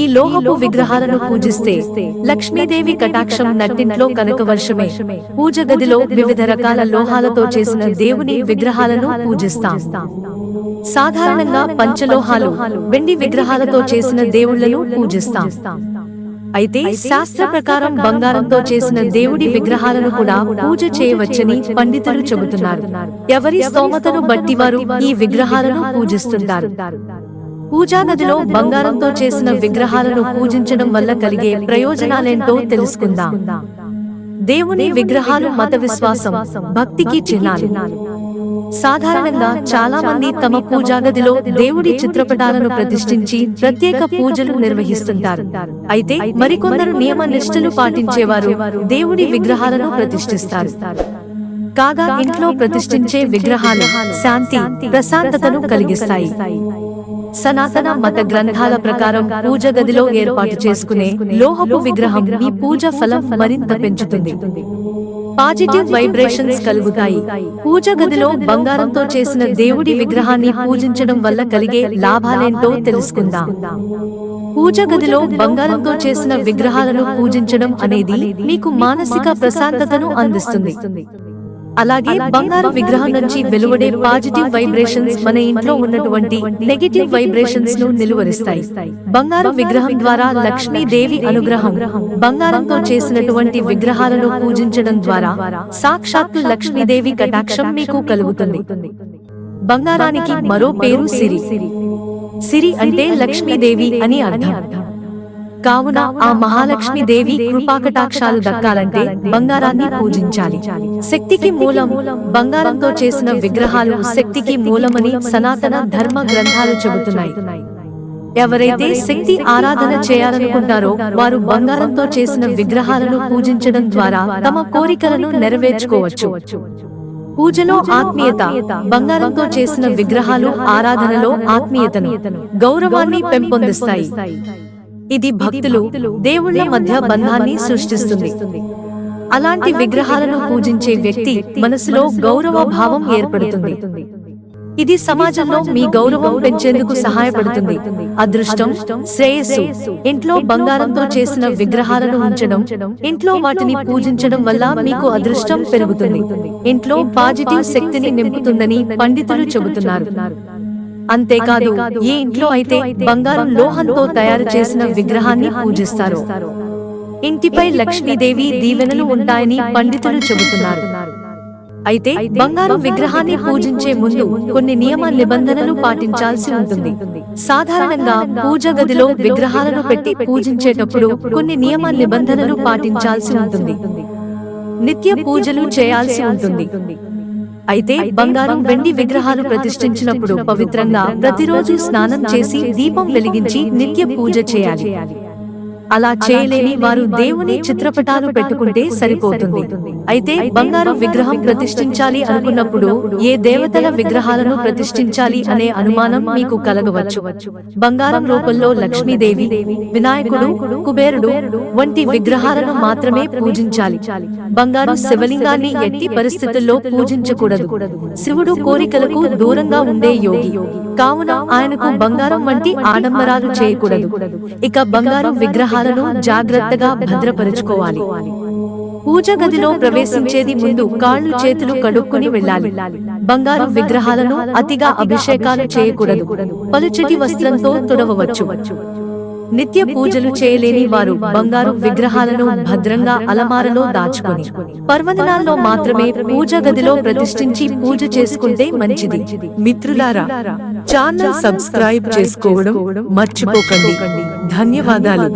ఈ లోహపు విగ్రహాలను పూజిస్తే లక్ష్మీదేవి కటాక్షం నట్టింట్లో కనక వర్షమే. పూజ గదిలో వివిధ రకాల లోహాలతో చేసిన దేవుని విగ్రహాలను పూజిస్తాం. సాధారణంగా పంచలోహాలు వెండి విగ్రహాలతో చేసిన దేవుళ్ళను పూజిస్తాం. అయితే శాస్త్ర ప్రకారం బంగారంతో చేసిన దేవుడి విగ్రహాలను కూడా పూజ చేయవచ్చని పండితులు చెబుతున్నారు. ఎవరి స్తోమతను బట్టి వారు ఈ విగ్రహాలను పూజిస్తుంటారు. పూజా నదిలో బంగారంతో చేసిన విగ్రహాలను పూజించడం వల్ల కలిగే ప్రయోజనాలేంటో తెలుసుకుందాం. దేవుని విగ్రహాలు మత విశ్వాసం భక్తికి చిహ్నాలు. సాధారణంగా చాలా మంది తమ పూజా గదిలో దేవుడి చిత్రపటాలను ప్రతిష్ఠించి ప్రత్యేక పూజలు నిర్వహిస్తుంటారు. అయితే మరికొందరు నియమ నిష్ఠలు పాటించేవారు దేవుడి విగ్రహాలను ప్రతిష్ఠిస్తారు. కాగా ఇంట్లో ప్రతిష్ఠించే విగ్రహాలు శాంతి ప్రశాంతతను కలిగిస్తాయి. సనాతన మత గ్రంథాల ప్రకారం పూజ గదిలో ఏర్పాటు చేసుకునే లోహపు విగ్రహం మీ పూజ ఫలం మరింత పెంచుతుంది. పాజిటివ్ వైబ్రేషన్స్ కలుగుతాయి. పూజ గదిలో బంగారంతో చేసిన దేవుడి విగ్రహాన్ని పూజించడం వల్ల కలిగే లాభాలేంటో తెలుసుకుందాం. పూజ గదిలో బంగారంతో చేసిన విగ్రహాలను పూజించడం అనేది మీకు మానసిక ప్రశాంతతను అందిస్తుంది. అలాగే బంగారు విగ్రహం నుంచి వెలువడే పాజిటివ్ వైబ్రేషన్స్ మన ఇంట్లో ఉన్నటువంటి నెగటివ్ వైబ్రేషన్స్ను నిలువరిస్తాయి. బంగారు విగ్రహం ద్వారా లక్ష్మీ దేవి అనుగ్రహం బంగారంతో చేసినటువంటి విగ్రహాలను పూజించడం ద్వారా సాక్షాత్తు లక్ష్మీదేవి కటాక్షం మీకు కలుగుతుంది. బంగారానికి మరో పేరు సిరి. సిరి. అంటే లక్ష్మీదేవి అని అర్థం. కావున ఆ మహాలక్ష్మి దేవి కృపాకటాక్షాలు దక్కాలంటే బంగారాన్ని పూజించాలి. శక్తికి మూలం బంగారంతో చేసిన విగ్రహాలు శక్తికి మూలమని సనాతన ధర్మ గ్రంథాలు చెబుతున్నాయి. ఎవరైతే శక్తి ఆరాధన చేయాలనుకుంటారో వారు బంగారంతో చేసిన విగ్రహాలను పూజించడం ద్వారా తమ కోరికలను నెరవేర్చుకోవచ్చు. పూజలో ఆత్మీయత బంగారంతో చేసిన విగ్రహాలు ఆరాధనలో ఆత్మీయతను గౌరవాన్ని పెంపొందిస్తాయి. ఇది భక్తులు దేవుళ్ళ మధ్య బంధాన్ని సృష్టిస్తుంది. అలాంటి విగ్రహాలను పూజించే వ్యక్తి మనసులో గౌరవ భావం ఏర్పడుతుంది. ఇది సమాజంలో మీ గౌరవం పెంచేందుకు సహాయపడుతుంది. అదృష్టం శ్రేయస్సు. ఇంట్లో బంగారంతో చేసిన విగ్రహాలను ఉంచడం ఇంట్లో వాటిని పూజించడం వల్ల మీకు అదృష్టం పెరుగుతుంది. ఇంట్లో పాజిటివ్ శక్తిని నింపుతుందని పండితులు చెబుతున్నారు. అంతేకాదు ఏ ఇంట్లో అయితే బంగారం లోహంతో తయారు చేసిన విగ్రహాన్ని పూజిస్తారో. ఇంటిపై లక్ష్మీదేవి దీవెనలు ఉంటాయని పండితులు చెబుతున్నారు. అయితే బంగారం విగ్రహాన్ని పూజించే ముందు కొన్ని నియమ నిబంధనలు పాటించాల్సి ఉంటుంది. సాధారణంగా పూజ గదిలో విగ్రహాలను పెట్టి పూజించేటప్పుడు కొన్ని నియమ నిబంధనలు పాటించాల్సి ఉంటుంది. నిత్య పూజలు చేయాల్సి ఉంటుంది. అయితే బంగారం వెండి విగ్రహాలు ప్రతిష్ఠించినప్పుడు పవిత్రంగా ప్రతిరోజు స్నానం చేసి దీపం వెలిగించి నిత్య పూజ చేయాలి. అలా చేయలేని వారు దేవుని చిత్రపటాలు పెట్టుకుంటే సరిపోతుంది. అయితే బంగారు విగ్రహం ప్రతిష్ఠించాలి అనుకున్నప్పుడు ఏ దేవతల విగ్రహాలను ప్రతిష్ఠించాలి అనే అనుమానం మీకు కలగవచ్చు. బంగారం రూపంలో లక్ష్మీదేవి వినాయకుడు కుబేరుడు వంటి విగ్రహాలను మాత్రమే పూజించాలి. బంగారు శివలింగాన్ని ఎట్టి పరిస్థితుల్లో పూజించకూడదు. శివుడు కోరికలకు దూరంగా ఉండే యోగి. కావున ఆయనకు బంగారం వంటి ఆడంబరాలు చేయకూడదు. ఇక బంగారు విగ్రహాలను జాగ్రత్తగా భద్రపరుచుకోవాలి. పూజ గదిలో ప్రవేశించేది ముందు కాళ్ళు చేతులు కడుక్కుని వెళ్ళాలి. బంగారు విగ్రహాలను అతిగా అభిషేకాలు చేయకూడదు. పలుచటి వస్త్రంతో తుడవవచ్చు. నిత్య పూజలు చేయలేని వారు బంగారు విగ్రహాలను భద్రంగా అలమారలో దాచుకొని. పర్వదినాల్లో మాత్రమే పూజ గదిలో ప్రతిష్ఠించి పూజ చేసుకుంటే మంచిది. మిత్రులారా ఛానల్ సబ్స్క్రైబ్ చేసుకోవడం మర్చిపోకండి. ధన్యవాదాలు.